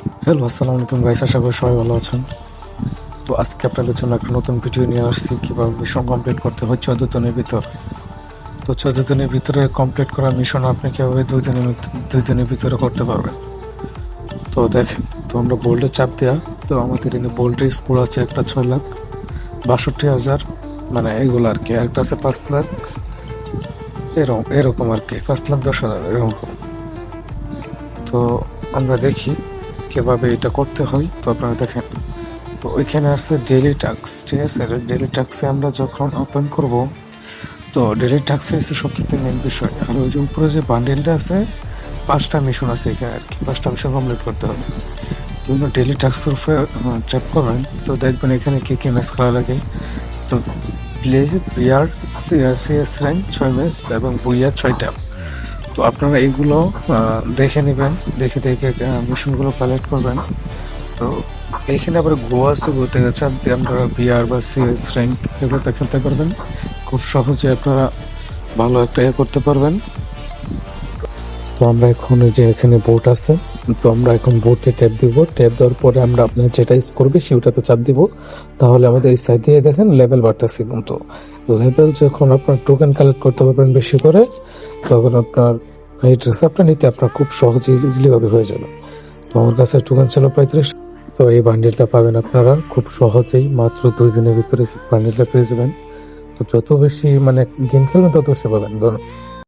Hello আসসালামু আলাইকুম guys আশা করি সবাই ভালো আছেন। তো আজকে আপনাদের জন্য একটা নতুন ভিডিও নিয়ে আসছি, কীভাবে মিশন কমপ্লিট করতে হয় চোদ্দ দিনের ভিতর। তো চোদ্দ দিনের ভিতরে কমপ্লিট করা মিশন আপনি কীভাবে দুই দিনের দুই দিনের ভিতরে করতে পারবেন? তো দেখেন, তো আমরা বোল্ডে চাপ দেওয়া তো আমাদের এখানে বোল্ডে স্কোর আছে একটা ছয় লাখ বাষট্টি হাজার মানে এইগুলো আর কি, একটা আছে পাঁচ লাখ, এরকম এরকম আর কি, পাঁচ লাখ দশ হাজার, এরকম। তো আমরা দেখি কীভাবে এটা করতে হয়, তো আপনারা দেখেন। তো ওইখানে আছে ডেলি টাক্স ঠিক আছে? ডেলি টাক্সে আমরা যখন ওপেন করব, তো ডেলি টাক্সে হচ্ছে সবচেয়ে মেন বিষয়। আর ওই যে উপরে যে বান্ডেলটা আছে, পাঁচটা মিশন আছে এখানে আর কি। পাঁচটা মিশন কমপ্লিট করতে হবে। তো ডেলি টাক্সের উপরে ট্র্যাপ করবেন, তো দেখবেন এখানে কে কে ম্যাচ খেলা লাগে। তো প্লেজ বিয়ার সিএস র্যাঙ্ক ছয় ম্যাচ এবং বুইয়া ছয়টা। তো আপনারা এগুলো দেখে নেবেন, দেখে দেখে মিশনগুলো কালেক্ট করবেন। তো এইখানে আবার গোয়া আছে গোতে গেছে আপনি আপনারা বিআর বা সিএস র্যাঙ্ক এগুলোতে খেলতে পারবেন। খুব সহজে আপনারা ভালো একটা ইয়ে করতে পারবেন। তো আমরা এখন যে এখানে বোট আছে, তো আমরা এখন বোটে ট্যাপ দিব। ট্যাপ দেওয়ার পরে আমরা আপনার যেটা ইউজ করবে, সেটাতে চাপ দিব। তাহলে আমাদের এই সাইড দিয়ে দেখেন লেভেল বাড়তেছে কিন্তু। লেভেল যখন আপনার টোকেন কালেক্ট করতে পারবেন বেশি করে তখন আপনার এই ড্রেসআপটা নিতে আপনার খুব সহজ ইজিলি ভাবে হয়ে যাবে। তো আমার কাছে টোকেন ছিল পঁয়ত্রিশ। তো এই বান্ডিলটা পাবেন আপনারা খুব সহজেই, মাত্র দুই দিনের ভিতরে বান্ডিলটা পেয়ে যাবেন। তো যত বেশি মানে গেম খেলবেন, তত বেশি পাবেন। ধরুন